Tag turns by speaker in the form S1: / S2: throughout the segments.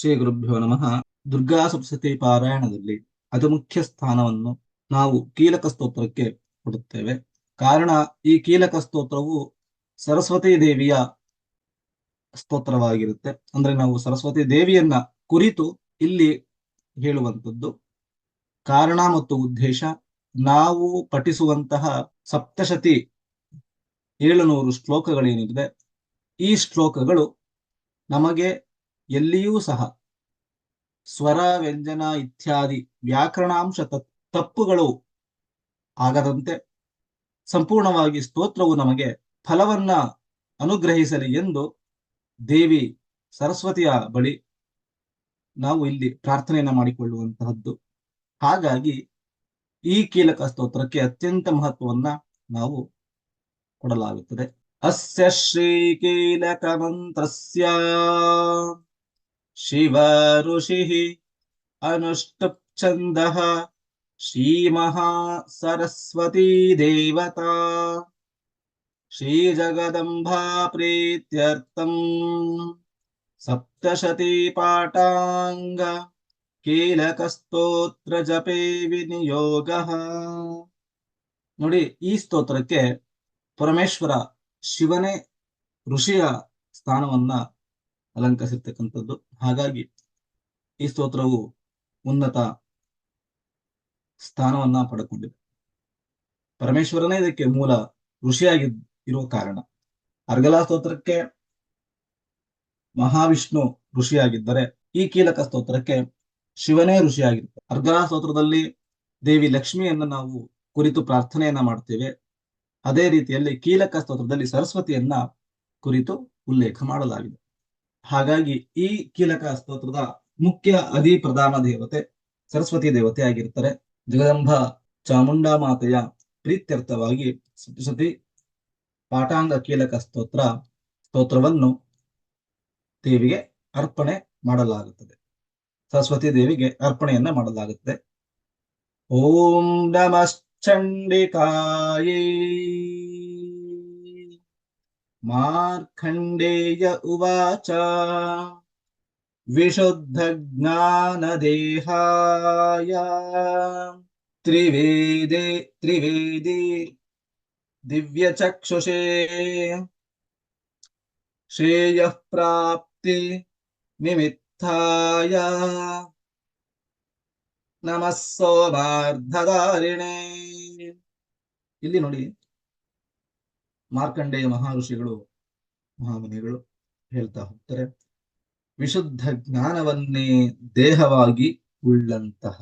S1: ಶ್ರೀ ಗುರುಭ್ಯೋ ನಮಃ. ದುರ್ಗಾ ಸಪ್ತಸತಿ ಪಾರಾಯಣದಲ್ಲಿ ಅತಿ ಮುಖ್ಯ ಸ್ಥಾನವನ್ನು ನಾವು ಕೀಲಕ ಸ್ತೋತ್ರಕ್ಕೆ ಕೊಡುತ್ತೇವೆ. ಕಾರಣ ಈ ಕೀಲಕ ಸ್ತೋತ್ರವು ಸರಸ್ವತಿ ದೇವಿಯ ಸ್ತೋತ್ರವಾಗಿರುತ್ತೆ. ಅಂದ್ರೆ ನಾವು ಸರಸ್ವತಿ ದೇವಿಯನ್ನ ಕುರಿತು ಇಲ್ಲಿ ಹೇಳುವಂಥದ್ದು. ಕಾರಣ ಮತ್ತು ಉದ್ದೇಶ, ನಾವು ಪಠಿಸುವಂತಹ ಸಪ್ತಶತಿ ಏಳುನೂರು ಶ್ಲೋಕಗಳೇನಿದೆ, ಈ ಶ್ಲೋಕಗಳು ನಮಗೆ ಎಲ್ಲಿಯೂ ಸಹ ಸ್ವರ, ವ್ಯಂಜನ ಇತ್ಯಾದಿ ವ್ಯಾಕರಣಾಂಶ ತಪ್ಪುಗಳು ಆಗದಂತೆ ಸಂಪೂರ್ಣವಾಗಿ ಸ್ತೋತ್ರವು ನಮಗೆ ಫಲವನ್ನ ಅನುಗ್ರಹಿಸಲಿ ಎಂದು ದೇವಿ ಸರಸ್ವತಿಯ ಬಳಿ ನಾವು ಇಲ್ಲಿ ಪ್ರಾರ್ಥನೆಯನ್ನ ಮಾಡಿಕೊಳ್ಳುವಂತಹದ್ದು. ಹಾಗಾಗಿ ಈ ಕೀಲಕ ಸ್ತೋತ್ರಕ್ಕೆ ಅತ್ಯಂತ ಮಹತ್ವವನ್ನ ನಾವು ಕೊಡಲಾಗುತ್ತದೆ. ಅಸ್ಯ ಶ್ರೀ ಕೀಲಕ ಮಂತ್ರಸ್ಯ. ಶಿವ ಋಷಿ ಅನುಷ್ಟುಪ್ ಛಂದಃ ಸರಸ್ವತೀ ದೇವತಾ ಶ್ರೀ ಜಗದಂಬಾ ಪ್ರೀತ್ಯರ್ಥಂ ಸಪ್ತಶತಿ ಪಾಠಾಂಗ ಕೀಲಕ ಸ್ತೋತ್ರ ಜಪೇ ವಿನಿಯೋಗ ನೋಡಿ, ಈ ಸ್ತೋತ್ರಕ್ಕೆ ಪರಮೇಶ್ವರ ಶಿವನೇ ಋಷಿಯ ಸ್ಥಾನವನ್ನ ಅಲಂಕರಿಸಿರ್ತಕ್ಕಂಥದ್ದು. ಹಾಗಾಗಿ ಈ ಸ್ತೋತ್ರವು ಉನ್ನತ ಸ್ಥಾನವನ್ನ ಪಡೆದುಕೊಂಡಿದೆ ಪರಮೇಶ್ವರನೇ ಇದಕ್ಕೆ ಮೂಲ ಋಷಿಯಾಗಿ ಇರುವ ಕಾರಣ. ಅರ್ಗಲಾ ಸ್ತೋತ್ರಕ್ಕೆ ಮಹಾವಿಷ್ಣು ಋಷಿಯಾಗಿದ್ದರೆ ಈ ಕೀಲಕ ಸ್ತೋತ್ರಕ್ಕೆ ಶಿವನೇ ಋಷಿಯಾಗಿರ್ತಾರೆ. ಅರ್ಗಲಾ ಸ್ತೋತ್ರದಲ್ಲಿ ದೇವಿ ಲಕ್ಷ್ಮಿಯನ್ನ ನಾವು ಕುರಿತು ಪ್ರಾರ್ಥನೆಯನ್ನ ಮಾಡ್ತೇವೆ. ಅದೇ ರೀತಿಯಲ್ಲಿ ಕೀಲಕ ಸ್ತೋತ್ರದಲ್ಲಿ ಸರಸ್ವತಿಯನ್ನ ಕುರಿತು ಉಲ್ಲೇಖ ಮಾಡಲಾಗಿದೆ. ಹಾಗಾಗಿ ಈ ಕೀಲಕ ಸ್ತೋತ್ರದ ಮುಖ್ಯ ಅಧಿ ಪ್ರಧಾನ ದೇವತೆ ಸರಸ್ವತಿ ದೇವತೆ ಆಗಿರ್ತಾರೆ ಜಗದಂಬ ಚಾಮುಂಡಾ ಮಾತೆಯ ಪ್ರೀತ್ಯರ್ಥವಾಗಿ ಸತಿ ಪಾಠಾಂಗ ಕೀಲಕ ಸ್ತೋತ್ರ ಸ್ತೋತ್ರವನ್ನು ದೇವಿಗೆ ಅರ್ಪಣೆ ಮಾಡಲಾಗುತ್ತದೆ. ಸರಸ್ವತಿ ದೇವಿಗೆ ಅರ್ಪಣೆಯನ್ನ ಮಾಡಲಾಗುತ್ತದೆ. ಓಂ ನಮಶ್ಚಂಡಿಕಾಯೇ ಉವಾಚ ವಿಶುದ್ಧ ಜ್ಞಾನದೇಹಾಯ ತ್ರಿವೇದೇ ತ್ರಿವೇದಿ ದಿವ್ಯಚಕ್ಷುಷೇ ಶ್ರೇಯ ಪ್ರಾಪ್ತಿ ನಿಮಿತ್ತಾಯ. ನಮಃ ಸೋಮಾರ್ಧಧಾರಿಣೆ. ಇಲ್ಲಿ ನೋಡಿ ಮಾರ್ಕಂಡೇಯ ಮಹರ್ಷಿಗಳು, ಮಹಾಮುನಿಗಳು ಹೇಳ್ತಾ ಹೋಗ್ತಾರೆ, ವಿಶುದ್ಧ ಜ್ಞಾನವನ್ನೇ ದೇಹವಾಗಿ ಉಳ್ಳಂತಹ,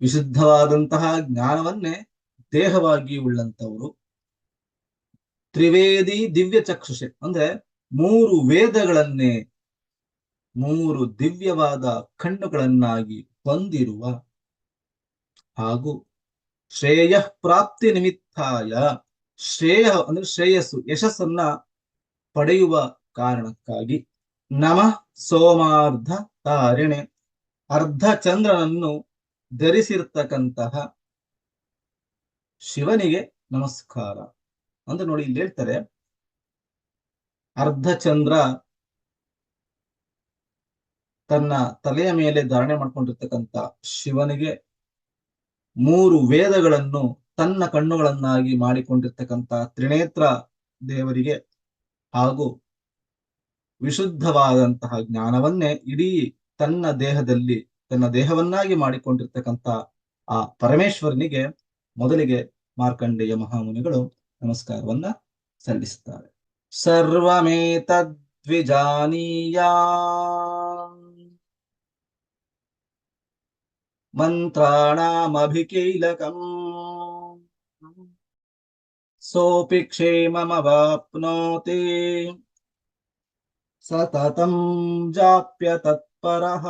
S1: ವಿಶುದ್ಧವಾದಂತಹ ಜ್ಞಾನವನ್ನೇ ದೇಹವಾಗಿ ಉಳ್ಳಂತವರು ತ್ರಿವೇದಿ ದಿವ್ಯ ಚಕ್ಷುಷೆ ಅಂದ್ರೆ ಮೂರು ವೇದಗಳನ್ನೇ, ಮೂರು ದಿವ್ಯವಾದ ಕಣ್ಣುಗಳನ್ನಾಗಿ ಹೊಂದಿರುವ ಹಾಗೂ ಶ್ರೇಯಃ ಪ್ರಾಪ್ತಿ ನಿಮಿತ್ತಾಯ ಶ್ರೇಯ, ಅಂದ್ರೆ ಶ್ರೇಯಸ್ಸು, ಯಶಸ್ಸನ್ನ ಪಡೆಯುವ ಕಾರಣಕ್ಕಾಗಿ ನಮ ಸೋಮಾರ್ಧ ತಾರಿಣೆ ಅರ್ಧ ಚಂದ್ರನನ್ನು ಧರಿಸಿರ್ತಕ್ಕಂತಹ ಶಿವನಿಗೆ ನಮಸ್ಕಾರ. ಅಂತ ನೋಡಿ ಇಲ್ಲಿ ಹೇಳ್ತಾರೆ, ಅರ್ಧ ಚಂದ್ರ ತನ್ನ ತಲೆಯ ಮೇಲೆ ಧಾರಣೆ ಮಾಡ್ಕೊಂಡಿರ್ತಕ್ಕಂಥ ಶಿವನಿಗೆ ಮೂರು ವೇದಗಳನ್ನು ತನ್ನ ಕಣ್ಣುಗಳನ್ನಾಗಿ ಮಾಡಿಕೊಂಡಿರ್ತಕ್ಕಂಥ ತ್ರಿನೇತ್ರ ದೇವರಿಗೆ ಹಾಗೂ ವಿಶುದ್ಧವಾದಂತಹ ಜ್ಞಾನವನ್ನೇ ಇಡೀ ತನ್ನ ದೇಹದಲ್ಲಿ, ತನ್ನ ದೇಹವನ್ನಾಗಿ ಮಾಡಿಕೊಂಡಿರ್ತಕ್ಕಂಥ ಆ ಪರಮೇಶ್ವರನಿಗೆ ಮೊದಲಿಗೆ ಮಾರ್ಕಂಡೇಯ ಮಹಾಮುನಿಗಳು ನಮಸ್ಕಾರವನ್ನ ಸಲ್ಲಿಸುತ್ತಾರೆ. ಸರ್ವಮೇತದ್ವಿಜಾನೀಯ ಮಂತ್ರಾಣಾಮಭಿಕೀಲಕಂ ಸೋಪಿ ಕ್ಷೇಮಮವಾಪ್ನೋತಿ ಸತತಂ ಜಾಪ್ಯ ತತ್ಪರಃ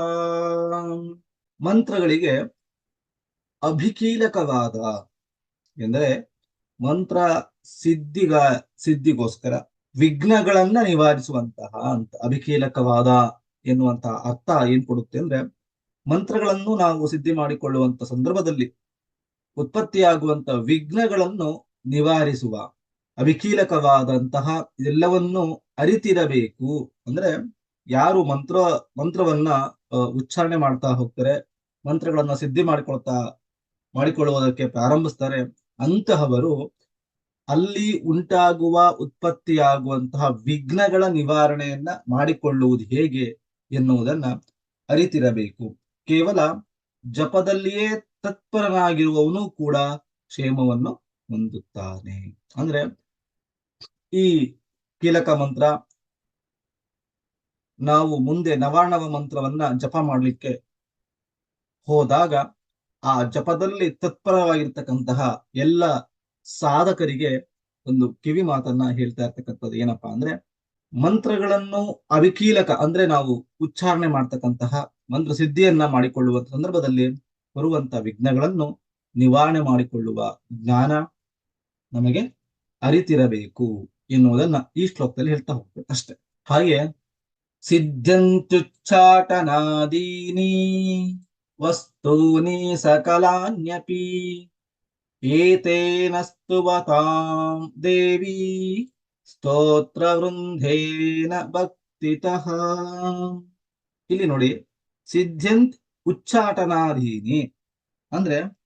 S1: ಮಂತ್ರಗಳಿಗೆ ಅಭಿಕೀಲಕವಾದ ಎಂದರೆ ಮಂತ್ರ ಸಿದ್ಧಿಗ, ಸಿದ್ಧಿಗೋಸ್ಕರ ವಿಘ್ನಗಳನ್ನ ನಿವಾರಿಸುವಂತಹ ಅಂತ, ಅಭಿಕೀಲಕವಾದ ಎನ್ನುವಂತಹ ಅರ್ಥ ಏನ್ ಕೊಡುತ್ತೆ ಅಂದ್ರೆ ಮಂತ್ರಗಳನ್ನು ನಾವು ಸಿದ್ಧಿ ಮಾಡಿಕೊಳ್ಳುವಂತ ಸಂದರ್ಭದಲ್ಲಿ ಉತ್ಪತ್ತಿಯಾಗುವಂತ ವಿಘ್ನಗಳನ್ನು ನಿವಾರಿಸುವ ಅವಿಕೀಲಕವಾದಂತಹ ಎಲ್ಲವನ್ನು ಅರಿತಿರಬೇಕು. ಅಂದ್ರೆ ಯಾರು ಮಂತ್ರ, ಮಂತ್ರವನ್ನ ಉಚ್ಚಾರಣೆ ಮಾಡ್ತಾ ಹೋಗ್ತಾರೆ, ಮಂತ್ರಗಳನ್ನ ಸಿದ್ಧಿ ಮಾಡಿಕೊಳ್ತಾ, ಮಾಡಿಕೊಳ್ಳುವುದಕ್ಕೆ ಪ್ರಾರಂಭಿಸ್ತಾರೆ, ಅಂತಹವರು ಅಲ್ಲಿ ಉಂಟಾಗುವ ಉತ್ಪತ್ತಿಯಾಗುವಂತಹ ವಿಘ್ನಗಳ ನಿವಾರಣೆಯನ್ನ ಮಾಡಿಕೊಳ್ಳುವುದು ಹೇಗೆ ಎನ್ನುವುದನ್ನ ಅರಿತಿರಬೇಕು. ಕೇವಲ ಜಪದಲ್ಲಿಯೇ ತತ್ಪರನಾಗಿರುವವನು ಕೂಡ ಕ್ಷೇಮವನ್ನು ಹೊಂದುತ್ತಾನೆ. ಅಂದ್ರೆ ಈ ಕೀಲಕ ಮಂತ್ರ ನಾವು ಮುಂದೆ ನವಾಣವ ಮಂತ್ರವನ್ನ ಜಪ ಮಾಡಲಿಕ್ಕೆ ಹೋದಾಗ ಆ ಜಪದಲ್ಲಿ ತತ್ಪರವಾಗಿರ್ತಕ್ಕಂತಹ ಎಲ್ಲ ಸಾಧಕರಿಗೆ ಒಂದು ಕಿವಿ ಮಾತನ್ನ ಹೇಳ್ತಾ ಇರ್ತಕ್ಕಂಥದ್ದು ಏನಪ್ಪಾ ಅಂದ್ರೆ ಮಂತ್ರಗಳನ್ನು ಅವಿಕೀಲಕ ಅಂದ್ರೆ ನಾವು ಉಚ್ಚಾರಣೆ ಮಾಡ್ತಕ್ಕಂತಹ ಮಂತ್ರ ಸಿದ್ಧಿಯನ್ನ ಮಾಡಿಕೊಳ್ಳುವ ಸಂದರ್ಭದಲ್ಲಿ ಬರುವಂತ ವಿಘ್ನಗಳನ್ನು ನಿವಾರಣೆ ಮಾಡಿಕೊಳ್ಳುವ ಜ್ಞಾನ ನಮಗೆ ಅರಿತಿರಬೇಕು ಎನ್ನುವುದನ್ನ ಈ ಶ್ಲೋಕದಲ್ಲಿ ಹೇಳ್ತಾ ಹೋಗ್ಬೇಕು ಅಷ್ಟೆ. ಹಾಗೆ ಸಿದ್ಧಂತ್ಯುಚ್ಚಾಟನಾದೀನಿ ವಸ್ತೂನಿ ಸಕಲಾನ್ಯಪಿ ಏತೇನಸ್ತು ಸ್ತುವತಾಂ ದೇವಿ ಸ್ತೋತ್ರ ವೃಂದೇನ ಭಕ್ತಿತಃ. ಇಲ್ಲಿ ನೋಡಿ ಸಿದ್ಧಂತ್ ಉಚ್ಚಾಟನಾಧೀನಿ ಅಂದ್ರೆ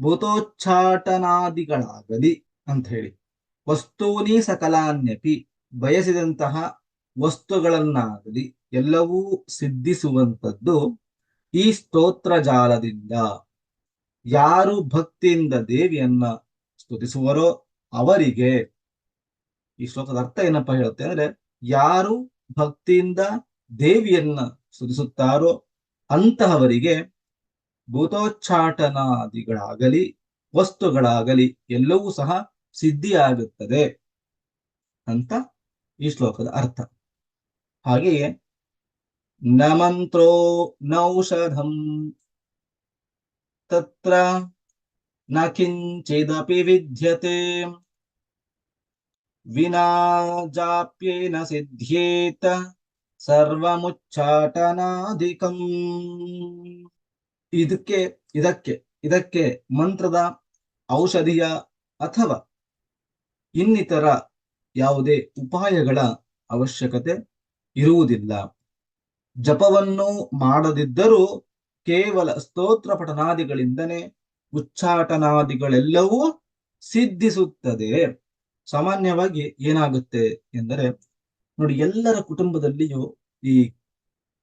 S1: ಭೂತೋಚ್ಚಾಟನಾದಿಗಳಾಗಲಿ ಅಂತ ಹೇಳಿ ವಸ್ತೂನಿ ಸಕಲಾನ್ಯಪಿ ಬಯಸಿದಂತಹ ವಸ್ತುಗಳನ್ನಾಗಲಿ ಎಲ್ಲವೂ ಸಿದ್ಧಿಸುವಂಥದ್ದು ಈ ಸ್ತೋತ್ರ ಜಾಲದಿಂದ. ಯಾರು ಭಕ್ತಿಯಿಂದ ದೇವಿಯನ್ನ ಸ್ತುತಿಸುವರೋ ಅವರಿಗೆ. ಈ ಶ್ಲೋಕದ ಅರ್ಥ ಏನಪ್ಪಾ ಹೇಳುತ್ತೆ ಅಂದ್ರೆ ಯಾರು ಭಕ್ತಿಯಿಂದ ದೇವಿಯನ್ನ ಸ್ತುತಿಸುತ್ತಾರೋ ಅಂತಹವರಿಗೆ ಭೂತೋಚ್ಚಾಟನಾದಿಗಳಾಗಲಿ ವಸ್ತುಗಳಾಗಲಿ ಎಲ್ಲವೂ ಸಹ ಸಿದ್ಧಿಯಾಗುತ್ತದೆ ಅಂತ ಈ ಶ್ಲೋಕದ ಅರ್ಥ. ಹಾಗೆಯೇ ನ ಮಂತ್ರೋ ನೌಷಧಂ ತತ್ರ ನ ಕಿಂಚಿದಪಿ ವಿದ್ಯತೆ, ವಿನಾ ಜಾಪ್ಯೇನ ಸಿದ್ಧೇತ ಸರ್ವಮುಚ್ಚಾಟನಾಧಿಕಂ ಇದಕ್ಕೆ ಇದಕ್ಕೆ ಇದಕ್ಕೆ ಮಂತ್ರದ ಔಷಧಿಯ ಅಥವಾ ಇನ್ನಿತರ ಯಾವುದೇ ಉಪಾಯಗಳ ಅವಶ್ಯಕತೆ ಇರುವುದಿಲ್ಲ. ಜಪವನ್ನು ಮಾಡದಿದ್ದರೂ ಕೇವಲ ಸ್ತೋತ್ರ ಪಠನಾದಿಗಳಿಂದನೇ ಉಚ್ಚಾಟನಾದಿಗಳೆಲ್ಲವೂ ಸಿದ್ಧಿಸುತ್ತದೆ. ಸಾಮಾನ್ಯವಾಗಿ ಏನಾಗುತ್ತೆ ಎಂದರೆ, ನೋಡಿ, ಎಲ್ಲರ ಕುಟುಂಬದಲ್ಲಿಯೂ ಈ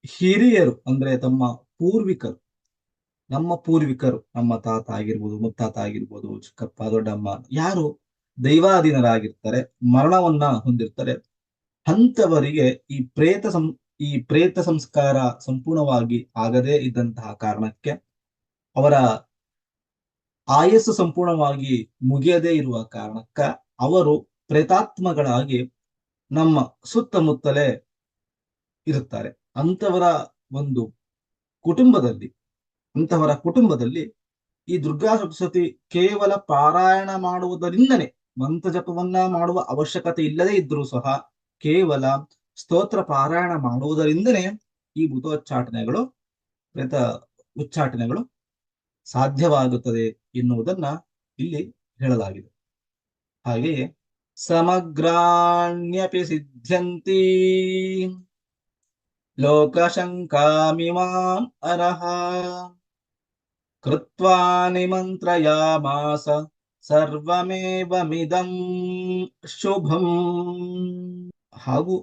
S1: ಹಿರಿಯರು, ಅಂದ್ರೆ ತಮ್ಮ ಪೂರ್ವಿಕರು ನಮ್ಮ ಪೂರ್ವಿಕರು, ನಮ್ಮ ತಾತ ಆಗಿರ್ಬೋದು, ಮುತ್ತಾತ ಆಗಿರ್ಬೋದು, ಚಿಕ್ಕಪ್ಪ, ದೊಡ್ಡಮ್ಮ, ಯಾರು ದೈವಾಧೀನರಾಗಿರ್ತಾರೆ, ಮರಣವನ್ನ ಹೊಂದಿರ್ತಾರೆ ಅಂತವರಿಗೆ ಈ ಪ್ರೇತ ಸಂ, ಈ ಪ್ರೇತ ಸಂಸ್ಕಾರ ಸಂಪೂರ್ಣವಾಗಿ ಆಗದೇ ಇದ್ದಂತಹ ಕಾರಣಕ್ಕೆ ಅವರ ಆಯಸ್ಸು ಸಂಪೂರ್ಣವಾಗಿ ಮುಗಿಯದೇ ಇರುವ ಕಾರಣಕ್ಕ ಅವರು ಪ್ರೇತಾತ್ಮಗಳಾಗಿ ನಮ್ಮ ಸುತ್ತಮುತ್ತಲೇ ಇರುತ್ತಾರೆ. ಅಂತವರ ಒಂದು ಕುಟುಂಬದಲ್ಲಿ ಅಂತವರ ಕುಟುಂಬದಲ್ಲಿ ಈ ದುರ್ಗಾ ಸಪ್ತಸತಿ ಕೇವಲ ಪಾರಾಯಣ ಮಾಡುವುದರಿಂದನೇ ಮಂತ್ರ ಜಪವನ್ನ ಮಾಡುವ ಅವಶ್ಯಕತೆ ಇಲ್ಲದೇ ಇದ್ರೂ ಸಹ ಕೇವಲ ಸ್ತೋತ್ರ ಪಾರಾಯಣ ಮಾಡುವುದರಿಂದನೇ ಈ ಭೂತೋಚ್ಚಾಟನೆಗಳು ಪ್ರೇತ ಉಚ್ಚಾಟನೆಗಳು ಸಾಧ್ಯವಾಗುತ್ತದೆ ಎನ್ನುವುದನ್ನ ಇಲ್ಲಿ ಹೇಳಲಾಗಿದೆ. ಹಾಗೆಯೇ ಸಮಗ್ರಾಣ್ಯಪಿ ಸಿದ್ಧಂತಿ ಲೋಕಶಂಕಾಮಿಮಾಂ ಅರಹ. ಕೃತ್ವಾ ನಿಮಂತ್ರಯಾಮಾಸ ಸರ್ವಮೇವಮಿದಂ ಶುಭಂ ಹಾಗೂ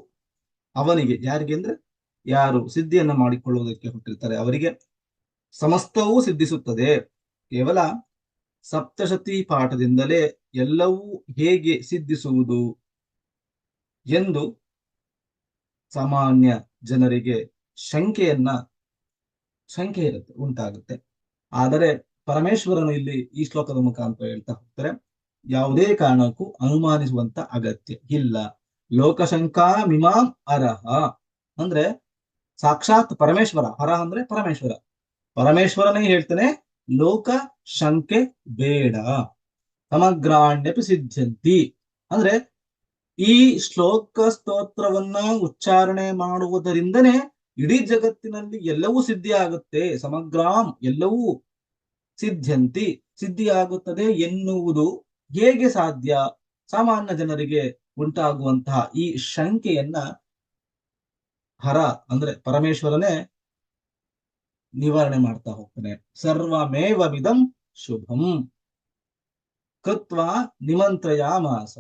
S1: ಅವನಿಗೆ ಯಾರಿಗೆ ಅಂದ್ರೆ ಯಾರು ಸಿದ್ಧಿಯನ್ನು ಮಾಡಿಕೊಳ್ಳುವುದಕ್ಕೆ ಹುಟ್ಟಿರ್ತಾರೆ ಅವರಿಗೆ ಸಮಸ್ತವೂ ಸಿದ್ಧಿಸುತ್ತದೆ. ಕೇವಲ ಸಪ್ತಶತಿ ಪಾಠದಿಂದಲೇ ಎಲ್ಲವೂ ಹೇಗೆ ಸಿದ್ಧಿಸುವುದು ಎಂದು ಸಾಮಾನ್ಯ ಜನರಿಗೆ ಶಂಕೆಯನ್ನ, ಶಂಕೆ ಇರುತ್ತೆ, ಉಂಟಾಗುತ್ತೆ. ಆದರೆ ಪರಮೇಶ್ವರನು ಇಲ್ಲಿ ಈ ಶ್ಲೋಕದ ಮುಖಾಂತರ ಹೇಳ್ತಾ ಹೋಗ್ತಾರೆ, ಯಾವುದೇ ಕಾರಣಕ್ಕೂ ಅನುಮಾನಿಸುವಂತ ಅಗತ್ಯ ಇಲ್ಲ. ಲೋಕಶಂಕಾ ಮಿಮಾಂ ಅರಹ. ಅಂದ್ರೆ ಸಾಕ್ಷಾತ್ ಪರಮೇಶ್ವರ, ಅರಹ ಅಂದ್ರೆ ಪರಮೇಶ್ವರ. ಪರಮೇಶ್ವರನೇ ಹೇಳ್ತಾನೆ, ಲೋಕ ಶಂಕೆ ಬೇಡ, ಸಮಗ್ರಾಣ್ಯಪಿ ಸಿದ್ಧಂತಿ. ಅಂದ್ರೆ ಈ ಶ್ಲೋಕ ಸ್ತೋತ್ರವನ್ನ ಉಚ್ಚಾರಣೆ ಮಾಡುವುದರಿಂದನೇ ಇಡೀ ಜಗತ್ತಿನಲ್ಲಿ ಎಲ್ಲವೂ ಸಿದ್ಧಿ ಆಗುತ್ತೆ ಸಮಗ್ರಾಂ ಎಲ್ಲವೂ ಸಿದ್ಧಂತಿ, ಸಿದ್ಧಿಯಾಗುತ್ತದೆ ಎನ್ನುವುದು ಹೇಗೆ ಸಾಧ್ಯ? ಸಾಮಾನ್ಯ ಜನರಿಗೆ ಉಂಟಾಗುವಂತಹ ಈ ಶಂಕೆಯನ್ನ ಹರ ಅಂದ್ರೆ ಪರಮೇಶ್ವರನೇ ನಿವಾರಣೆ ಮಾಡ್ತಾ ಹೋಗ್ತಾನೆ. ಸರ್ವಮೇವ ವಿಧಂ ಶುಭಂ ಕೃತ್ವ ನಿಮಂತ್ರಯಾಮಾಸ.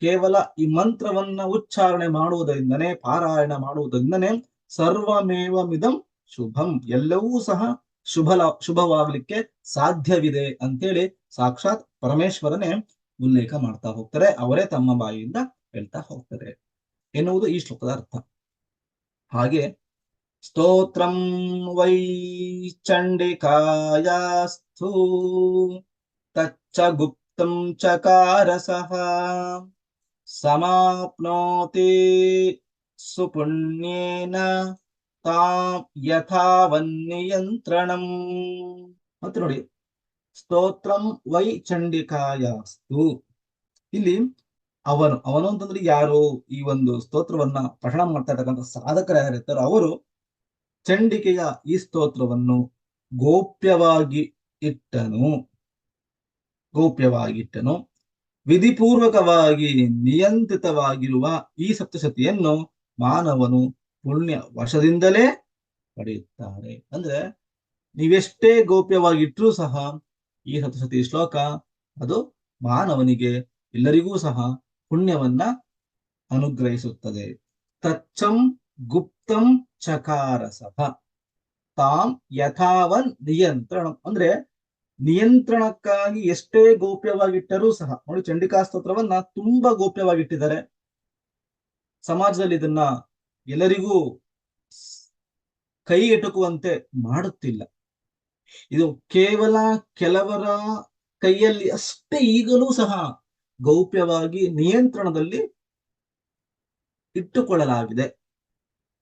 S1: ಕೇವಲ ಈ ಮಂತ್ರವನ್ನ ಉಚ್ಚಾರಣೆ ಮಾಡುವುದರಿಂದನೇ, ಪಾರಾಯಣ ಮಾಡುವುದರಿಂದನೇ ಸರ್ವಮೇವಮಿದಂ ಶುಭಂ. ಎಲ್ಲವೂ ಸಹ ಶುಭ ಶುಭವಾಗ್ಲಿಕ್ಕೆ ಸಾಧ್ಯವಿದೆ ಅಂತೇಳಿ ಸಾಕ್ಷಾತ್ ಪರಮೇಶ್ವರನೇ ಉಲ್ಲೇಖ ಮಾಡ್ತಾ ಹೋಗ್ತಾರೆ. ಅವರೇ ತಮ್ಮ ಬಾಯಿಯಿಂದ ಹೇಳ್ತಾ ಹೋಗ್ತಾರೆ ಎನ್ನುವುದು ಈ ಶ್ಲೋಕದ ಅರ್ಥ. ಹಾಗೆ, ಸ್ತೋತ್ರಂ ವೈ ಚಂಡಿಕಾಯಸ್ತು ತಚ್ಚ ಗುಪ್ತಂ ಚಕಾರಸಃ ಸಮಾಪ್ನೋತಿ ಸುಪುಣ್ಯೇನ ತಾಂ ಯಥಾವನ್ನಿಯಂತ್ರಣಂ ಮತ್ತೆ ನೋಡಿ, ಸ್ತೋತ್ರಂ ವೈ ಚಂಡಿಕಾಯಾಸ್ತು. ಇಲ್ಲಿ ಅವನು ಅವನು ಅಂತಂದ್ರೆ ಯಾರು? ಈ ಒಂದು ಸ್ತೋತ್ರವನ್ನ ಪಠಣ ಮಾಡ್ತಾ ಇರ್ತಕ್ಕಂಥ ಸಾಧಕರು ಯಾರಿರ್ತಾರೋ ಅವರು ಚಂಡಿಕೆಯ ಈ ಸ್ತೋತ್ರವನ್ನು ಗೋಪ್ಯವಾಗಿ ಇಟ್ಟನು. ಗೋಪ್ಯವಾಗಿಟ್ಟನು. ವಿಧಿಪೂರ್ವಕವಾಗಿ ನಿಯಂತ್ರಿತವಾಗಿರುವ ಈ ಸಪ್ತಶತಿಯನ್ನು ಮಾನವನು ಪುಣ್ಯ ವಶದಿಂದಲೇ ಪಡೆಯುತ್ತಾರೆ. ಅಂದ್ರೆ ನೀವೆಷ್ಟೇ ಗೋಪ್ಯವಾಗಿಟ್ಟರೂ ಸಹ ಈ ಸಪ್ತಶತಿ ಶ್ಲೋಕ ಅದು ಮಾನವನಿಗೆ ಎಲ್ಲರಿಗೂ ಸಹ ಪುಣ್ಯವನ್ನ ಅನುಗ್ರಹಿಸುತ್ತದೆ. ತಚ್ಚಂ ಗುಪ್ತಂ ಚಕಾರ ಸಭ ತಾಂ ಯಥಾವನ್ ನಿಯಂತ್ರಣ. ಅಂದ್ರೆ ನಿಯಂತ್ರಣಕ್ಕಾಗಿ ಎಷ್ಟೇ ಗೋಪ್ಯವಾಗಿಟ್ಟರೂ ಸಹ ನೋಡಿ ಚಂಡಿಕಾ ಸ್ತೋತ್ರವನ್ನ ತುಂಬಾ ಗೋಪ್ಯವಾಗಿಟ್ಟಿದ್ದಾರೆ. ಸಮಾಜದಲ್ಲಿ ಇದನ್ನ ಎಲ್ಲರಿಗೂ ಕೈ ಎಟುಕುವಂತೆ ಮಾಡುತ್ತಿಲ್ಲ. ಇದು ಕೇವಲ ಕೆಲವರ ಕೈಯಲ್ಲಿ ಅಷ್ಟೇ ಈಗಲೂ ಸಹ ಗೌಪ್ಯವಾಗಿ ನಿಯಂತ್ರಣದಲ್ಲಿ ಇಟ್ಟುಕೊಳ್ಳಲಾಗಿದೆ.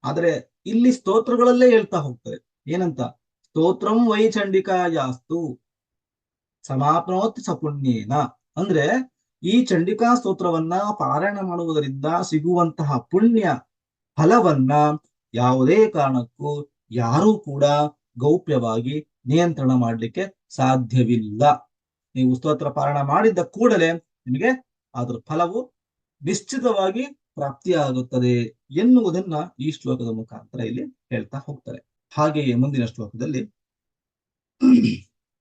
S1: ಆದರೆ ಇಲ್ಲಿ ಸ್ತೋತ್ರಗಳಲ್ಲೇ ಹೇಳ್ತಾ ಹೋಗ್ತದೆ ಏನಂತ? ಸ್ತೋತ್ರಂ ವೈ ಚಂಡಿಕಾಯಾಸ್ತು, ಸಮಾಪ್ನೋತ್ ಸಪುಣ್ಯೇನ. ಅಂದ್ರೆ ಈ ಚಂಡಿಕಾ ಸ್ತೋತ್ರವನ್ನ ಪಾರಾಯಣ ಮಾಡುವುದರಿಂದ ಸಿಗುವಂತಹ ಪುಣ್ಯ ಫಲವನ್ನ ಯಾವುದೇ ಕಾರಣಕ್ಕೂ ಯಾರೂ ಕೂಡ ಗೌಪ್ಯವಾಗಿ ನಿಯಂತ್ರಣ ಮಾಡಲಿಕ್ಕೆ ಸಾಧ್ಯವಿಲ್ಲ. ನೀವು ಸ್ತೋತ್ರ ಪಾರಾಯಣ ಮಾಡಿದ್ದ ಕೂಡಲೇ ನಿಮಗೆ ಅದರ ಫಲವು ನಿಶ್ಚಿತವಾಗಿ ಪ್ರಾಪ್ತಿಯಾಗುತ್ತದೆ ಎನ್ನುವುದನ್ನ ಈ ಶ್ಲೋಕದ ಮುಖಾಂತರ ಇಲ್ಲಿ ಹೇಳ್ತಾ ಹೋಗ್ತಾರೆ. ಹಾಗೆಯೇ ಮುಂದಿನ ಶ್ಲೋಕದಲ್ಲಿ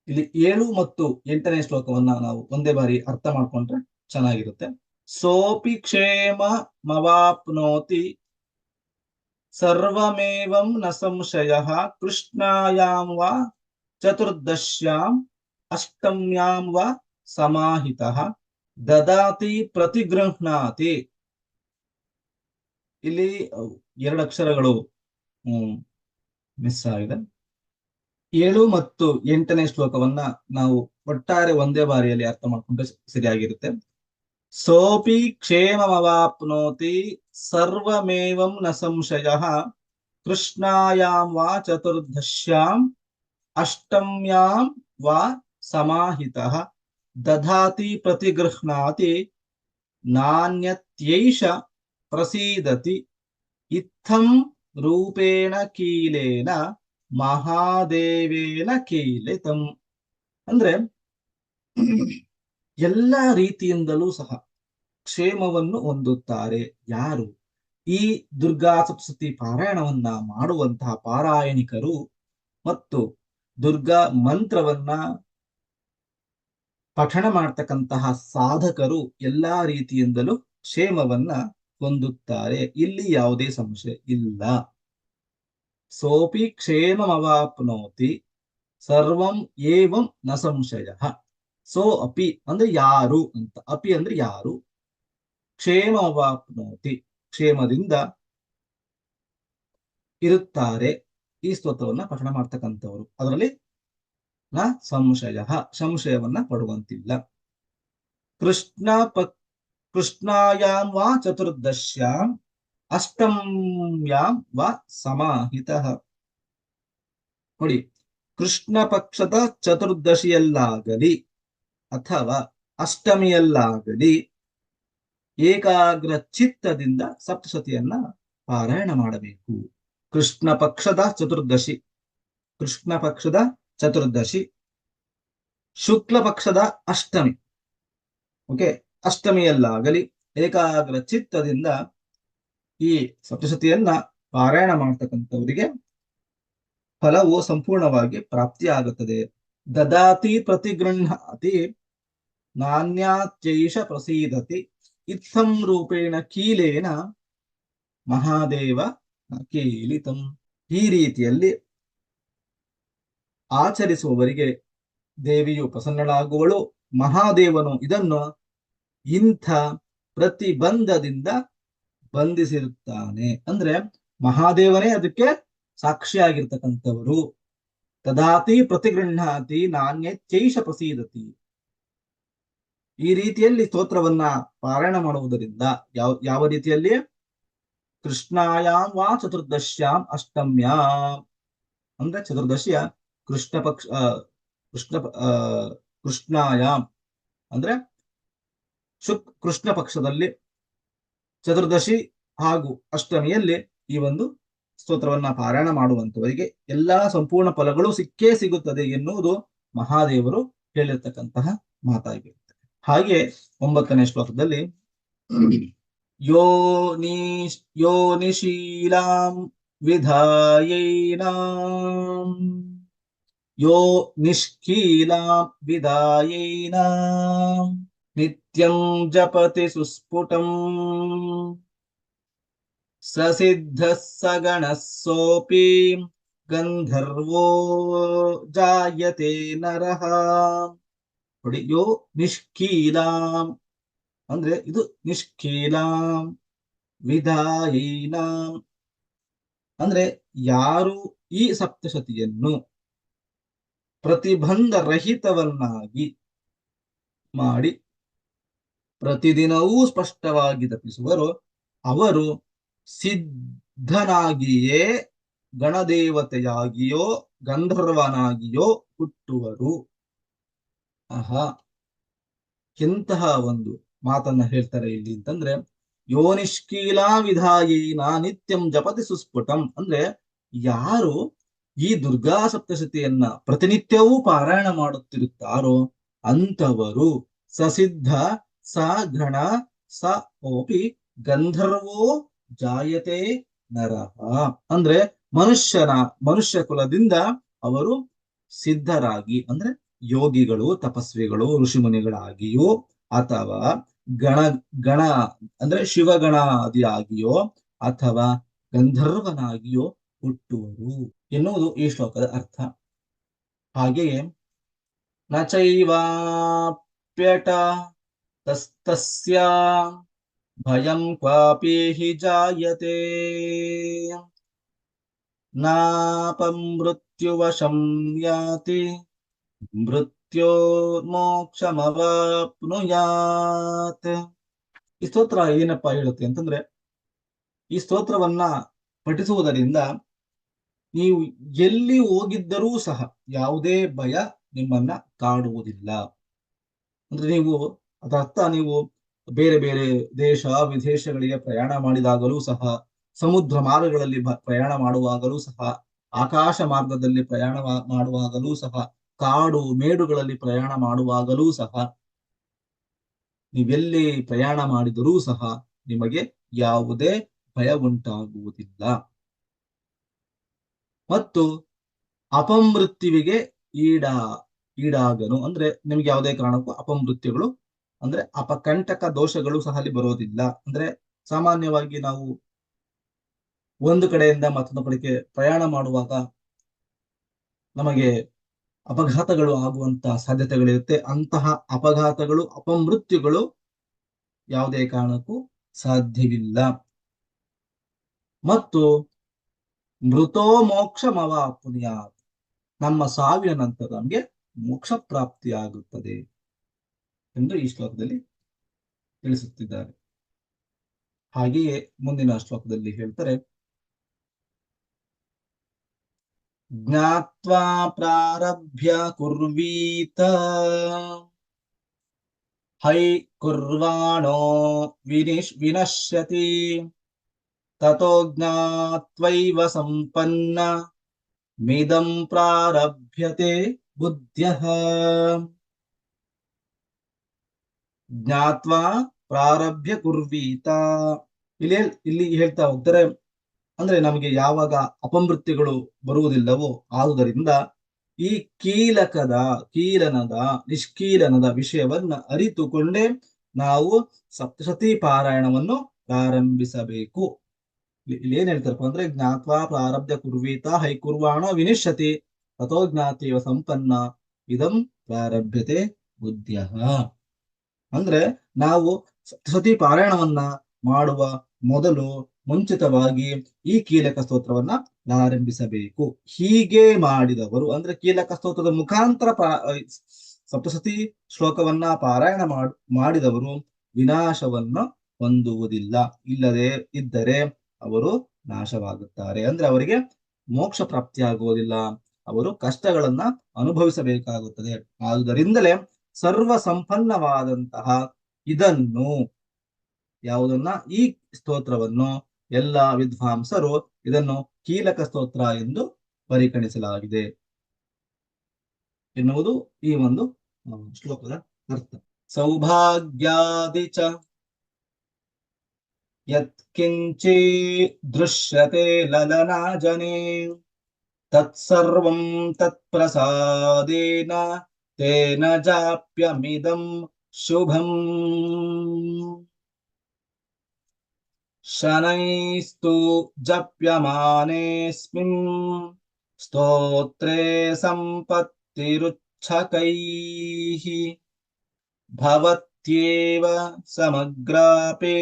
S1: ಇಲ್ಲಿ ಏಳು ಮತ್ತು ಎಂಟನೇ ಶ್ಲೋಕವನ್ನ ನಾವು ಒಂದೇ ಬಾರಿ ಅರ್ಥ ಮಾಡ್ಕೊಂಡ್ರೆ ಚೆನ್ನಾಗಿರುತ್ತೆ. ಸೋಪಿ ಕ್ಷೇಮ ಮವಾಪ್ನೋತಿ ಸರ್ವಮೇವಂ ನ ಸಂಶಯ ಕೃಷ್ಣಾಯಾಂ ವಾ ಚತುರ್ದಶ್ಯಾಂ ಅಷ್ಟಮ್ಯಾಂ ವ ಸಮಾಹಿತ ದದಾತಿ ಪ್ರತಿಗೃಹ್ಣಾತಿ. ಇಲ್ಲಿ ಎರಡು ಅಕ್ಷರಗಳು ಮಿಸ್ ಆಗಿದೆ. ಏಳು ಮತ್ತು ಎಂಟನೇ ಶ್ಲೋಕವನ್ನ ನಾವು ಒಟ್ಟಾರೆ ಒಂದೇ ಬಾರಿಯಲ್ಲಿ ಅರ್ಥ ಮಾಡ್ಕೊಂಡ್ರೆ ಸರಿಯಾಗಿರುತ್ತೆ. ಸೋಪಿ ಕ್ಷೇಮಮವಾಪ್ನೋತಿ ಸರ್ವಮೇವಂ ನ ಸಂಶಯ ಕೃಷ್ಣಾಯಾಂ ವಾ ಚತುರ್ದಶ್ಯಾಂ ಅಷ್ಟಮ್ಯಾಂ ವಾ ಸಮಾಹಿತ ದಧಾತಿ ಪ್ರತಿಗೃಹ್ಣಾತಿ ನಾಣ್ಯತ್ಯೈಷ ಪ್ರಸೀದತಿ ಇತ್ತಂ ರೂಪೇಣ ಕೀಲೇನ ಮಹಾದೇವೇನ ಕೀಲಿತಂ ಅಂದ್ರೆ ಎಲ್ಲ ರೀತಿಯಿಂದಲೂ ಸಹ ಕ್ಷೇಮವನ್ನು ಹೊಂದುತ್ತಾರೆ. ಯಾರು? ಈ ದುರ್ಗಾ ಸಪ್ತಸತಿ ಪಾರಾಯಣವನ್ನ ಮಾಡುವಂತಹ ಪಾರಾಯಣಿಕರು ಮತ್ತು ದುರ್ಗಾ ಮಂತ್ರವನ್ನ ಪಠಣ ಮಾಡ್ತಕ್ಕಂತಹ ಸಾಧಕರು ಎಲ್ಲಾ ರೀತಿಯಿಂದಲೂ ಕ್ಷೇಮವನ್ನ ಹೊಂದುತ್ತಾರೆ. ಇಲ್ಲಿ ಯಾವುದೇ ಸಂಶಯ ಇಲ್ಲ. ಸೋಪಿ ಕ್ಷೇಮಮವಾಪ್ನೋತಿ, ಸರ್ವಂ ಏವಂ ನ ಸಂಶಯ. ಸೋ ಅಪಿ ಅಂದ್ರೆ ಯಾರು ಅಂತ. ಅಪಿ ಅಂದ್ರೆ ಯಾರು? ಕ್ಷೇಮವಾಪ್ನೋತಿ. ಕ್ಷೇಮದಿಂದ ಇರುತ್ತಾರೆ. ಈ ಸ್ತೋತ್ರವನ್ನ ಪಠಣ ಮಾಡ್ತಕ್ಕಂಥವ್ರು. ಅದರಲ್ಲಿ ನ ಸಂಶಯ. ಸಂಶಯವನ್ನ ಪಡುವಂತಿಲ್ಲ. ಕೃಷ್ಣ ಪ, ಕೃಷ್ಣಾಯಾಂ ವಾ ಚತುರ್ದಶ್ಯಾಂ, ಅಷ್ಟಮ್ಯಾಂ ವಾ ಸಮಾಹಿತ. ನೋಡಿ, ಕೃಷ್ಣ ಪಕ್ಷದ ಚತುರ್ದಶಿಯಲ್ಲಾಗಲಿ ಅಥವಾ ಅಷ್ಟಮಿಯಲ್ಲಾಗಲಿ ಏಕಾಗ್ರ ಚಿತ್ತದಿಂದ ಸಪ್ತಶತಿಯನ್ನ ಪಾರಾಯಣ ಮಾಡಬೇಕು. ಕೃಷ್ಣ ಪಕ್ಷದ ಚತುರ್ದಶಿ. ಕೃಷ್ಣ ಪಕ್ಷದ ಚತುರ್ದಶಿ. ಶುಕ್ಲ ಪಕ್ಷದ ಅಷ್ಟಮಿ. ಓಕೆ, ಅಷ್ಟಮಿಯಲ್ಲಾಗಲಿ ಏಕಾಗ್ರ ಚಿತ್ತದಿಂದ ಈ ಸಪ್ತಶತಿಯನ್ನ ಪಾರಾಯಣ ಮಾಡ್ತಕ್ಕಂಥವರಿಗೆ ಫಲವು ಸಂಪೂರ್ಣವಾಗಿ ಪ್ರಾಪ್ತಿಯಾಗುತ್ತದೆ. ದದಾತಿ ಪ್ರತಿಗೃಹಾತಿ ನಾಣ್ಯಾಚೈಷ ಪ್ರಸೀದತಿ ಇತ್ತಂ ರೂಪೇಣ ಕೀಲೇನ ಮಹಾದೇವ ಕೀಲಿತಂ ಈ ರೀತಿಯಲ್ಲಿ ಆಚರಿಸುವವರಿಗೆ ದೇವಿಯು ಪ್ರಸನ್ನಳಾಗುವಳು, ಮಹಾದೇವನು ಇದನ್ನು ಇಂಥ ಪ್ರತಿಬಂಧದಿಂದ ಬಂಧಿಸಿರುತ್ತಾನೆ. ಅಂದ್ರೆ ಮಹಾದೇವನೇ ಅದಕ್ಕೆ ಸಾಕ್ಷಿಯಾಗಿರ್ತಕ್ಕಂಥವರು. ತದಾತಿ ಪ್ರತಿಗೃಹಾತಿ ನಾಣ್ಯಚೈಷ ಪ್ರಸೀದತಿ. ಈ ರೀತಿಯಲ್ಲಿ ಸ್ತೋತ್ರವನ್ನ ಪಾರಾಯಣ ಮಾಡುವುದರಿಂದ ಯಾವ ಯಾವ ರೀತಿಯಲ್ಲಿ? ಕೃಷ್ಣಾಯಾಮ್ ವಾ ಚತುರ್ದಶ್ಯಾಂ ಅಷ್ಟಮ್ಯಾಂ. ಅಂದ್ರೆ ಚತುರ್ದಶಿಯ ಕೃಷ್ಣ ಪಕ್ಷ ಕೃಷ್ಣ ಕೃಷ್ಣಾಯಾಮ್ ಅಂದ್ರೆ ಶುಕ್, ಕೃಷ್ಣ ಪಕ್ಷದಲ್ಲಿ ಚತುರ್ದಶಿ ಹಾಗೂ ಅಷ್ಟಮಿಯಲ್ಲಿ ಈ ಒಂದು ಸ್ತೋತ್ರವನ್ನ ಪಾರಾಯಣ ಮಾಡುವಂತವರಿಗೆ ಎಲ್ಲಾ ಸಂಪೂರ್ಣ ಫಲಗಳು ಸಿಕ್ಕೇ ಸಿಗುತ್ತದೆ ಎನ್ನುವುದು ಮಹಾದೇವರು ಹೇಳಿರ್ತಕ್ಕಂತಹ ಮಾತಾಗಿರುತ್ತೆ ಹಾಗೆ ಒಂಬತ್ತನೇ ಶ್ಲೋಕದಲ್ಲಿ ಯೋ ಯೋನಿಶೀಲಾಂ ವಿಧಾಯೈನಾಂ ಯೋ ನಿಷ್ಕೀಲಾಂ ವಿಧಾಯೈನ ನಿತ್ಯಂ ಜಪತಿ ಸುಸ್ಫುಟಂ. ಸಸಿದ್ಧ ಸಗಣಃ ಸೋಪಿ ಗಂಧರ್ವೋ ಜಾಯತೆ ನರಃ. ನೋಡಿ ಯೋ ನಿಷ್ಕೀಲಾಂ. ಅಂದ್ರೆ ಇದು ನಿಷ್ಕೀಲಾಂ ವಿಧಾಯೀನಾಂ ಅಂದ್ರೆ ಯಾರು ಈ ಸಪ್ತಶತಿಯನ್ನು ಪ್ರತಿಬಂಧ ರಹಿತವನ್ನಾಗಿ ಮಾಡಿ ಪ್ರತಿದಿನವೂ ಸ್ಪಷ್ಟವಾಗಿ ತಪ್ಪಿಸುವರು, ಅವರು ಸಿದ್ಧನಾಗಿಯೇ ಗಣದೇವತೆಯಾಗಿಯೋ ಗಂಧರ್ವನಾಗಿಯೋ ಹುಟ್ಟುವರು. ಆಹಾ, ಎಂತಹ ಒಂದು ಮಾತನ್ನ ಹೇಳ್ತಾರೆ ಇಲ್ಲಿ ಅಂತಂದ್ರೆ ಯೋ ನಿಷ್ಕೀಲಾ ವಿಧಾಯಿನ ನಿತ್ಯಂ ಜಪತಿ ಸುಸ್ಫುಟಂ ಅಂದ್ರೆ ಯಾರು ಈ ದುರ್ಗಾ ಸಪ್ತಶತಿಯನ್ನ ಪ್ರತಿನಿತ್ಯವೂ ಪಾರಾಯಣ ಮಾಡುತ್ತಿರುತ್ತಾರೋ ಅಂತವರು ಸಸಿದ್ಧ, ಸ ಗಣ ಸ ಓಪಿ ಗಂಧರ್ವೋ ಜಾಯತೆ ನರಹ ಅಂದ್ರೆ ಮನುಷ್ಯನ, ಮನುಷ್ಯ ಕುಲದಿಂದ ಅವರು ಸಿದ್ಧರಾಗಿ, ಅಂದ್ರೆ ಯೋಗಿಗಳು, ತಪಸ್ವಿಗಳು, ಋಷಿಮುನಿಗಳಾಗಿಯೋ ಅಥವಾ ಗಣ ಗಣ ಅಂದ್ರೆ ಶಿವಗಣಾದಿಯಾಗಿಯೋ ಅಥವಾ ಗಂಧರ್ವನಾಗಿಯೋ ಹುಟ್ಟುವರು ಎನ್ನುವುದು ಈ ಶ್ಲೋಕದ ಅರ್ಥ. ಹಾಗೆಯೇ ನಚೈವಾಪ್ಯಟ ಚೈವಾಪ್ಯಟ ತಸ್ತಸ್ಯ ಭಯಂ ಕ್ವಾಪಿ ಹಿ ಜಾಯತೆ ನಾಪಂ ಮೃತ್ಯುವಶಂ ಯಾತಿ ಮೃತ್ಯೋರ್ಮೋಕ್ಷಮವಾಪ್ನುಯಾತ್ ಈ ಸ್ತೋತ್ರ ಏನಪ್ಪಾ ಹೇಳುತ್ತೆ ಅಂತಂದ್ರೆ, ಈ ಸ್ತೋತ್ರವನ್ನ ಪಠಿಸುವುದರಿಂದ ನೀವು ಎಲ್ಲಿ ಹೋಗಿದ್ದರೂ ಸಹ ಯಾವುದೇ ಭಯ ನಿಮ್ಮನ್ನ ಕಾಡುವುದಿಲ್ಲ. ಅಂದ್ರೆ ನೀವು ಅದರ್ಥ ನೀವು ಬೇರೆ ಬೇರೆ ದೇಶ, ವಿದೇಶಗಳಿಗೆ ಪ್ರಯಾಣ ಮಾಡಿದಾಗಲೂ ಸಹ, ಸಮುದ್ರ ಮಾರ್ಗಗಳಲ್ಲಿ ಪ್ರಯಾಣ ಮಾಡುವಾಗಲೂ ಸಹ, ಆಕಾಶ ಮಾರ್ಗದಲ್ಲಿ ಪ್ರಯಾಣ ಮಾಡುವಾಗಲೂ ಸಹ ಕಾಡು ಮೇಡುಗಳಲ್ಲಿ ಪ್ರಯಾಣ ಮಾಡುವಾಗಲೂ ಸಹ, ನೀವೆಲ್ಲಿ ಪ್ರಯಾಣ ಮಾಡಿದರೂ ಸಹ ನಿಮಗೆ ಯಾವುದೇ ಭಯ ಉಂಟಾಗುವುದಿಲ್ಲ ಮತ್ತು ಅಪಮೃತ್ಯುವಿಗೆ ಈಡ, ಈಡಾಗನು. ಅಂದ್ರೆ ನಿಮ್ಗೆ ಯಾವುದೇ ಕಾರಣಕ್ಕೂ ಅಪಮೃತ್ಯುಗಳು, ಅಂದ್ರೆ ಅಪಕಂಟಕ ದೋಷಗಳು ಸಹ ಅಲ್ಲಿ ಬರೋದಿಲ್ಲ. ಅಂದ್ರೆ ಸಾಮಾನ್ಯವಾಗಿ ನಾವು ಒಂದು ಕಡೆಯಿಂದ ಮತ್ತೊಂದು ಕಡೆಗೆ ಪ್ರಯಾಣ ಮಾಡುವಾಗ ನಮಗೆ ಅಪಘಾತಗಳು ಆಗುವಂತಹ ಸಾಧ್ಯತೆಗಳಿರುತ್ತೆ. ಅಂತಹ ಅಪಘಾತಗಳು, ಅಪಮೃತ್ಯುಗಳು ಯಾವುದೇ ಕಾರಣಕ್ಕೂ ಸಾಧ್ಯವಿಲ್ಲ. ಮತ್ತು ಮೃತೋ ಮೋಕ್ಷ ಮವಾಪುನಿಯ ನಮ್ಮ ಸಾವಿನ ನಂತರ ನಮಗೆ ಮೋಕ್ಷ ಪ್ರಾಪ್ತಿಯಾಗುತ್ತದೆ ಎಂದು ಈ ಶ್ಲೋಕದಲ್ಲಿ ತಿಳಿಸುತ್ತಿದ್ದಾರೆ. ಹಾಗೆಯೇ ಮುಂದಿನ ಶ್ಲೋಕದಲ್ಲಿ ಹೇಳ್ತಾರೆ ಜ್ಞಾತ್ವಾ ಪ್ರಾರಭ್ಯ ಕುರ್ವೀತ ಹೈ ಕುರ್ವಾಣೋ ವಿನಿಶ್ ವಿನಶ್ಯತಿ ತಥೋ ಜ್ಞಾತ್ವೈವ ಸಂಪನ್ನ ಮಿದಂ ಪ್ರಾರಭ್ಯತೆ ಬುದ್ಧ್ಯಃ ಜ್ಞಾತ್ವಾ ಪ್ರಾರಭ್ಯ ಕುರ್ವೀತ ಇಲ್ಲಿ ಇಲ್ಲಿ ಹೇಳ್ತಾ ಹೋಗ್ತಾರೆ. ಅಂದ್ರೆ ನಮಗೆ ಯಾವಾಗ ಅಪಮೃತ್ಯುಗಳು ಬರುವುದಿಲ್ಲವೋ ಆದುದರಿಂದ ಈ ಕೀಲಕದ, ಕೀಲನದ, ನಿಷ್ಕೀಲನದ ವಿಷಯವನ್ನ ಅರಿತುಕೊಂಡೇ ನಾವು ಸಪ್ತಶತಿ ಪಾರಾಯಣವನ್ನು ಪ್ರಾರಂಭಿಸಬೇಕು. ಇಲ್ಲಿ ಏನ್ ಹೇಳ್ತಾರಪ್ಪ ಅಂದ್ರೆ, ಜ್ಞಾತ್ವಾ ಪ್ರಾರಬ್ಧ ಕುರ್ವೀತ ಹೈಕುರ್ವಾಣ ವಿನಿಶ್ಯತಿ, ತಥೋ ಜ್ಞಾತೀವ ಸಂಪನ್ನ, ಇದಂ ಪ್ರಾರಭ್ಯತೆ ಬುದ್ಧ ಅಂದ್ರೆ ನಾವು ಸಪ್ತಶತಿ ಪಾರಾಯಣವನ್ನ ಮಾಡುವ ಮೊದಲು ಮುಂಚಿತವಾಗಿ ಈ ಕೀಲಕ ಸ್ತೋತ್ರವನ್ನ ಪ್ರಾರಂಭಿಸಬೇಕು ಹೀಗೆ ಮಾಡಿದವರು ಅಂದ್ರೆ ಕೀಲಕ ಸ್ತೋತ್ರದ ಮುಖಾಂತರ ಸಪ್ತಸತಿ ಶ್ಲೋಕವನ್ನ ಪಾರಾಯಣ ಮಾಡಿದವರು ವಿನಾಶವನ್ನ ಹೊಂದುವುದಿಲ್ಲ. ಇಲ್ಲದೆ ಇದ್ದರೆ ಅವರು ನಾಶವಾಗುತ್ತಾರೆ. ಅಂದ್ರೆ ಅವರಿಗೆ ಮೋಕ್ಷ ಪ್ರಾಪ್ತಿಯಾಗುವುದಿಲ್ಲ. ಅವರು ಕಷ್ಟಗಳನ್ನ ಅನುಭವಿಸಬೇಕಾಗುತ್ತದೆ. ಆದುದರಿಂದಲೇ ಸರ್ವ ಸಂಪನ್ನವಾದಂತಹ ಇದನ್ನು, ಯಾವುದನ್ನ ಈ ಸ್ತೋತ್ರವನ್ನು ಎಲ್ಲ ವಿದ್ವಾಂಸರು ಇದನ್ನು ಕೀಲಕ ಸ್ತೋತ್ರ ಎಂದು ಪರಿಗಣಿಸಲಾಗಿದೆ ಎನ್ನುವುದು ಈ ಒಂದು ಶ್ಲೋಕದ ಅರ್ಥ. ಸೌಭಾಗ್ಯಾದಿ ಚ ಯತ್ಕಿಂಚಿ ದೃಶ್ಯತೆ ಲಲನಾ ಜನೇ ತತ್ಸರ್ವಂ ತತ್ಪ್ರಸಾದೇನ ತೇನ ಜಾಪ್ಯಮಿದಂ ಶುಭಂ. शनैस्तु जप्यमानेऽस्मिन् स्तोत्रे सम्पत्तिरुच्छकैः भवत्येव समग्रापि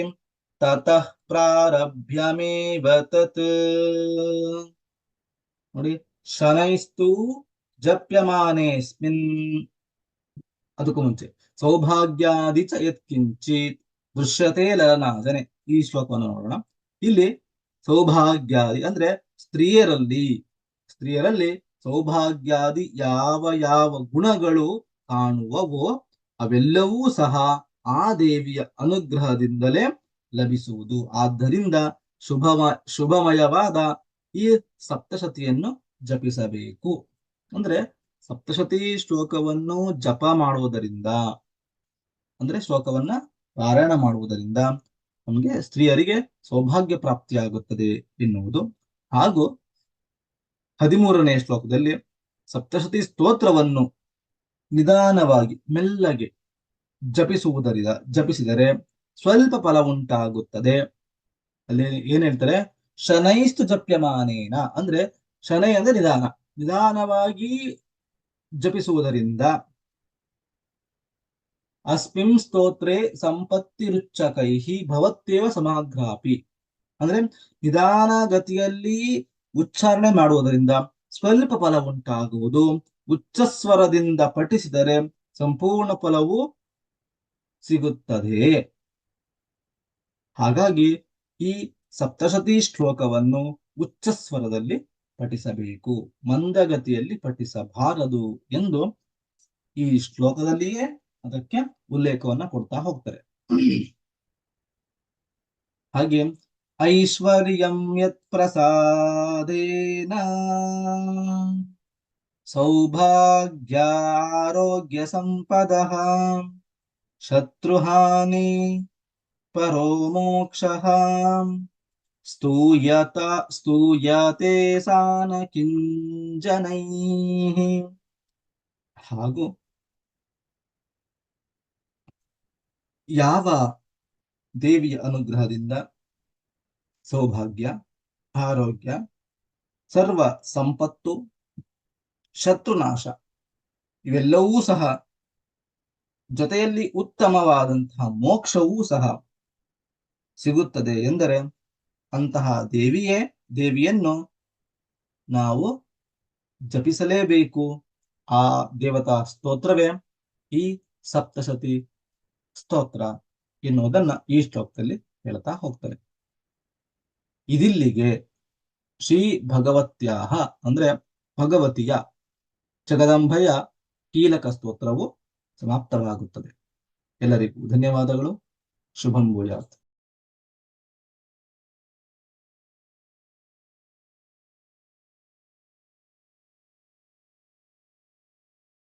S1: ततः ಪ್ರಾರಭ್ಯಮೇವ ತತ್ ನೋಡಿ ಶನೈಸ್ತು ಜಪ್ಯಮಾನೇಸ್ಮಿನ್ ಅದಕ್ಕೂ ಮುಂಚೆ ಸೌಭಾಗ್ಯಾದಿ ಚ ಯತ್ಕಿಂಚಿತ್ ದೃಶ್ಯತೆ ಲಲನಾಜನೆ ಈ ಶ್ಲೋಕವನ್ನು ನೋಡೋಣ. ಇಲ್ಲಿ ಸೌಭಾಗ್ಯಾದಿ ಅಂದ್ರೆ ಸ್ತ್ರೀಯರಲ್ಲಿ ಸ್ತ್ರೀಯರಲ್ಲಿ ಸೌಭಾಗ್ಯಾದಿ ಯಾವ ಯಾವ ಗುಣಗಳು ಕಾಣುವವೋ ಅವೆಲ್ಲವೂ ಸಹ ಆ ದೇವಿಯ ಅನುಗ್ರಹದಿಂದಲೇ ಲಭಿಸುವುದು. ಆದ್ದರಿಂದ ಶುಭಮ ಶುಭಮಯವಾದ ಈ ಸಪ್ತಶತಿಯನ್ನು ಜಪಿಸಬೇಕು. ಅಂದ್ರೆ ಸಪ್ತಶತಿ ಶ್ಲೋಕವನ್ನು ಜಪ ಮಾಡುವುದರಿಂದ, ಅಂದ್ರೆ ಶ್ಲೋಕವನ್ನ ಪಾರಾಯಣ ಮಾಡುವುದರಿಂದ ನಮಗೆ ಸ್ತ್ರೀಯರಿಗೆ ಸೌಭಾಗ್ಯ ಪ್ರಾಪ್ತಿಯಾಗುತ್ತದೆ ಎನ್ನುವುದು. ಹಾಗೂ ಹದಿಮೂರನೇ ಶ್ಲೋಕದಲ್ಲಿ ಸಪ್ತಶತಿ ಸ್ತೋತ್ರವನ್ನು ನಿಧಾನವಾಗಿ ಮೆಲ್ಲಗೆ ಜಪಿಸುವುದರಿಂದ ಜಪಿಸಿದರೆ ಸ್ವಲ್ಪ ಫಲ ಉಂಟಾಗುತ್ತದೆ. ಅಲ್ಲಿ ಏನ್ ಹೇಳ್ತಾರೆ? ಶನೈಸ್ತು ಜಪ್ಯಮಾನೇನ. ಅಂದ್ರೆ ಶನೈ ಅಂದ್ರೆ ನಿಧಾನ. ನಿಧಾನವಾಗಿ ಜಪಿಸುವುದರಿಂದ ಅಸ್ಮಿಂ ಸ್ತೋತ್ರೆ ಸಂಪತ್ತಿ ರುಚ್ಚಕೈಹಿ ಭವತ್ತೇವ ಸಮಾಗ್ರಾಪಿ ಅಂದ್ರೆ ನಿಧಾನ ಗತಿಯಲ್ಲಿ ಉಚ್ಚಾರಣೆ ಮಾಡುವುದರಿಂದ ಸ್ವಲ್ಪ ಫಲ ಉಂಟಾಗುವುದು। ಉಚ್ಚಸ್ವರದಿಂದ ಪಠಿಸಿದರೆ ಸಂಪೂರ್ಣ ಫಲವು ಸಿಗುತ್ತದೆ। ಹಾಗಾಗಿ ಈ ಸಪ್ತಶತಿ ಶ್ಲೋಕವನ್ನು ಉಚ್ಚಸ್ವರದಲ್ಲಿ ಪಠಿಸಬೇಕು, ಮಂದಗತಿಯಲ್ಲಿ ಪಠಿಸಬಾರದು ಎಂದು ಈ ಶ್ಲೋಕದಲ್ಲಿಯೇ ಅದಕ್ಕೆ ಉಲ್ಲೇಖವನ್ನ ಕೊಡ್ತಾ ಹೋಗ್ತಾರೆ. ಹಾಗೆ, ಐಶ್ವರ್ಯಂ ಯತ್ ಪ್ರಸಾದೇನ ಸೌಭಾಗ್ಯ ಆರೋಗ್ಯ ಸಂಪದ ಶತ್ರುಹಾನಿ ಪರೋ ಮೋಕ್ಷ ಸ್ತೂಯತ, ಸ್ತೂಯತೆ ಸಾನ ಕಿಂಜನೈ. ಹಾಗೂ ಯಾವ ದೇವಿಯ ಅನುಗ್ರಹದಿಂದ? ಸೌಭಾಗ್ಯ, ಆರೋಗ್ಯ, ಸರ್ವ ಸಂಪತ್ತು, ಶತ್ರುನಾಶ. ಇವೆಲ್ಲವೂ ಸಹ ಜೊತೆಯಲ್ಲಿ ಉತ್ತಮವಾದಂತಹ ಮೋಕ್ಷವೂ ಸಹ ಸಿಗುತ್ತದೆ ಎಂದರೆ ಅಂತಹ ದೇವಿಯೇ, ದೇವಿಯನ್ನು ನಾವು ಜಪಿಸಲೇಬೇಕು. ಆ ದೇವತಾ ಸ್ತೋತ್ರವೇ ಈ ಸಪ್ತಶತಿ ಸ್ತೋತ್ರ ಎನ್ನುವುದನ್ನ ಈ ಶ್ಲೋಕದಲ್ಲಿ ಹೇಳ್ತಾ ಹೋಗ್ತಾರೆ ಇದಿಲ್ಲಿಗೆ ಶ್ರೀ ಭಗವತ್ಯಾಹ ಅಂದ್ರೆ ಭಗವತಿಯ ಜಗದಂಬೆಯ ಕೀಲಕ ಸ್ತೋತ್ರವು ಸಮಾಪ್ತವಾಗುತ್ತದೆ. ಎಲ್ಲರಿಗೂ ಧನ್ಯವಾದಗಳು. ಶುಭಂ ಭೂಯಾತ್.